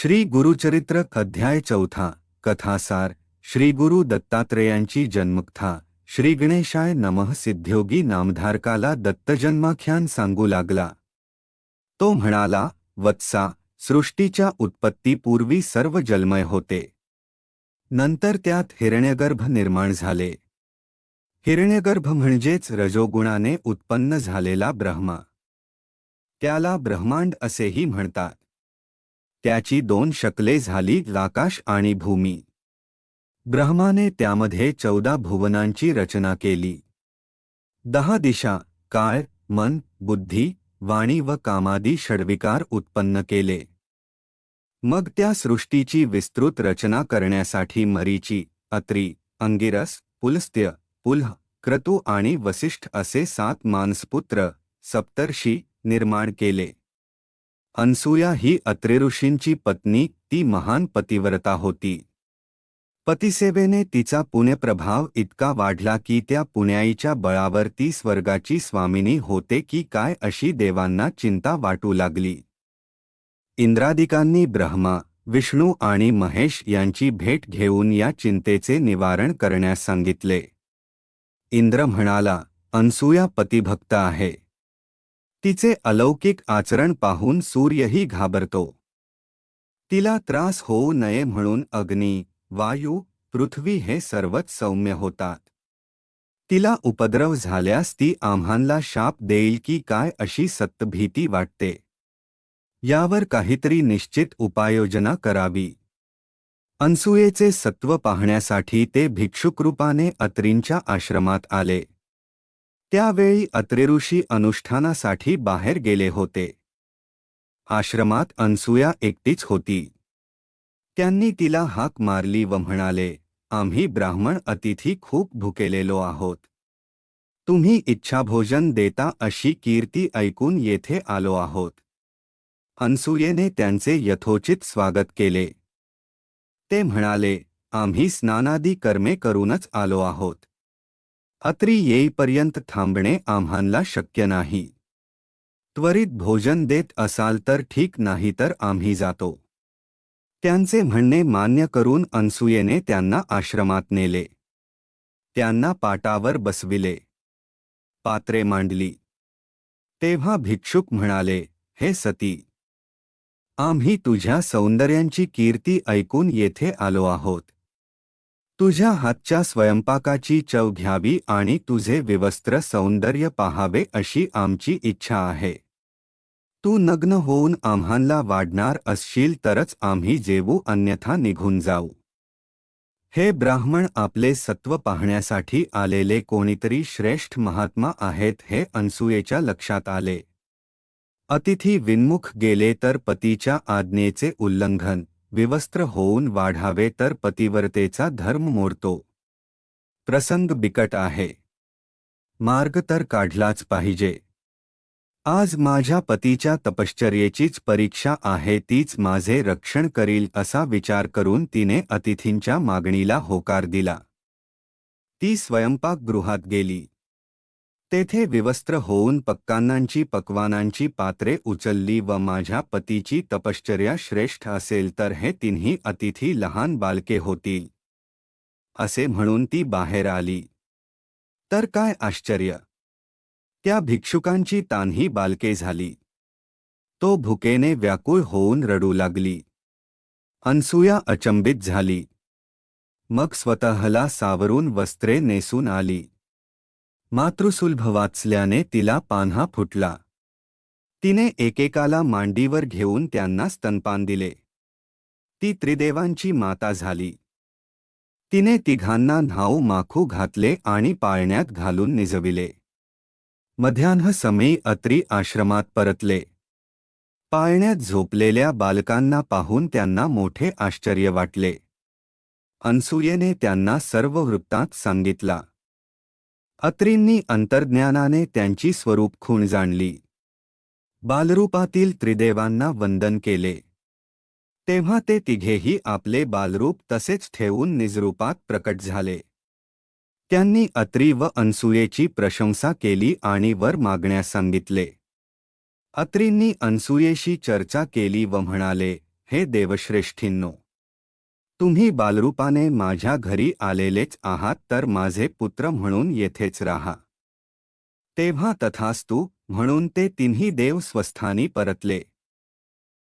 श्री गुरुचरित्र अध्याय चौथा, कथासार, श्री गुरु दत्तात्रेयांची जन्मकथा, श्री गणेशाय नमः सिद्ध्योगी नामधारकाला दत्तजन्माख्यान सांगू लागला. तो म्हणाला, वत्सा, सृष्टीच्या उत्पत्तीपूर्वी सर्व जलमय होते. नंतर त्यात हिरण्यगर्भ निर्माण झाले. हिरण्यगर्भ म्हणजेच रजोगुणाने उत्पन्न झालेला ब्रह्मा. त्याला ब्रह्मांड असेही म्हणतात. त्याची दोन शकले झाली आकाश आणि भूमी. ब्रह्माने त्यामध्ये चौदा भुवनांची रचना केली. दहा दिशा काळ मन बुद्धी वाणी व कामादी षडविकार उत्पन्न केले. मग त्या सृष्टीची विस्तृत रचना करण्यासाठी मरीची अत्री अंगिरस पुलस्त्य पुल्ह क्रतू आणि वसिष्ठ असे सात मानसपुत्र सप्तर्षी निर्माण केले. अनसूया ही अत्रेऋषींची पत्नी ती महान पतिव्रता होती. पतिसेवेने तिचा पुण्यप्रभाव इतका वाढला की त्या पुण्याईच्या बळावर ती स्वर्गाची स्वामिनी होते की काय अशी देवांना चिंता वाटू लागली. इंद्रादिकांनी ब्रह्मा विष्णू आणि महेश यांची भेट घेऊन या चिंतेचे निवारण करण्यास सांगितले. इंद्र म्हणाला अनसूया पतिभक्त आहे. तिचे अलौकिक आचरण पाहून सूर्यही घाबरतो. तिला त्रास होऊ नये म्हणून अग्नी वायू पृथ्वी हे सर्वच सौम्य होतात. तिला उपद्रव झाल्यास ती आम्हांला शाप देईल की काय अशी सत्तभीती वाटते. यावर काहीतरी निश्चित उपाययोजना करावी. अनसुयेचे सत्व पाहण्यासाठी ते भिक्षुकरूपाने अत्रींच्या आश्रमात आले. त्यावेळी अत्रेऋषी अनुष्ठानासाठी बाहेर गेले होते. आश्रमात अनसुया एकटीच होती. त्यांनी तिला हाक मारली व म्हणाले आम्ही ब्राह्मण अतिथी खूप भुकेलेलो आहोत. तुम्ही इच्छाभोजन देता अशी कीर्ती ऐकून येथे आलो आहोत. अनसुयेने त्यांचे यथोचित स्वागत केले. ते म्हणाले आम्ही स्नानादी कर्मे करूनच आलो आहोत. अत्री येईपर्यंत थांबणे आम्हांला शक्य नाही. त्वरित भोजन देत असाल तर ठीक नाही तर आम्ही जातो. त्यांचे म्हणणे मान्य करून अनसुयेने त्यांना आश्रमात नेले. त्यांना पाटावर बसविले. पात्रे मांडली. तेव्हा भिक्षुक म्हणाले हे सती आम्ही तुझ्या सौंदर्यांची कीर्ती ऐकून येथे आलो आहोत. तुझ्या हातच्या स्वयंपाकाची चव घ्यावी आणि तुझे विवस्त्र सौंदर्य पाहावे अशी आमची इच्छा आहे. तू नग्न होऊन आम्हांला वाढणार असशील तरच आम्ही जेवू अन्यथा निघून जाऊ. हे ब्राह्मण आपले सत्व पाहण्यासाठी आलेले कोणीतरी श्रेष्ठ महात्मा आहेत हे अनसूयेच्या लक्षात आले. अतिथी विन्मुख गेले तर पतीच्या आज्ञेचे उल्लंघन विवस्त्र होऊन वाढावे तर पतिव्रतेचा धर्म मोडतो प्रसंग बिकट आहे. मार्ग तर काढलाच पाहिजे. आज माझ्या पतीच्या तपश्चर्येचीच परीक्षा आहे तीच माझे रक्षण करील असा विचार करून तिने अतिथींच्या मागणीला होकार दिला. ती स्वयंपाकगृहात गेली. तेथे विवस्त्र होऊन पक्कांनांची पक्वानांची पात्रे उचलली व माझ्या पतीची तपश्चर्या श्रेष्ठ असेल तर हे तिन्ही अतिथी लहान बालके होतील. असे म्हणून ती बाहेर आली. तर काय आश्चर्य! त्या भिक्षुकांची तान्ही बालके झाली. तो भुकेने व्याकुळ होऊन रडू लागली. अनसूया अचंबित झाली. मग स्वतःला सावरून वस्त्रे नेसून आली. मातृसुलभ वाचल्याने तिला पान्हा फुटला. तिने एकेकाला मांडीवर घेऊन त्यांना स्तनपान दिले. ती त्रिदेवांची माता झाली. तिने तिघांना न्हाऊ माखू घातले आणि पाळण्यात घालून निजविले. मध्यान्ह समयी अत्री आश्रमात परतले. पाळण्यात झोपलेल्या बालकांना पाहून त्यांना मोठे आश्चर्य वाटले. अनसूयेने त्यांना सर्व वृत्तांत सांगितला. अत्रींनी अंतर्ज्ञानाने त्यांची स्वरूप खूण जाणली. बालरूपातील त्रिदेवांना वंदन केले. तेव्हा ते तिघेही आपले बालरूप तसेच ठेवून निजरूपात प्रकट झाले. त्यांनी अत्री व अनसूयेची प्रशंसा केली आणि वर मागण्यास सांगितले. अत्रींनी अनसुयेशी चर्चा केली व म्हणाले हे देवश्रेष्ठींनो तुम्ही बालरूपाने माझ्या घरी आलेलेच आहात तर माझे पुत्र म्हणून येथेच राहा. तेव्हा तथास्तु म्हणून ते तिन्ही देव स्वस्थानी परतले.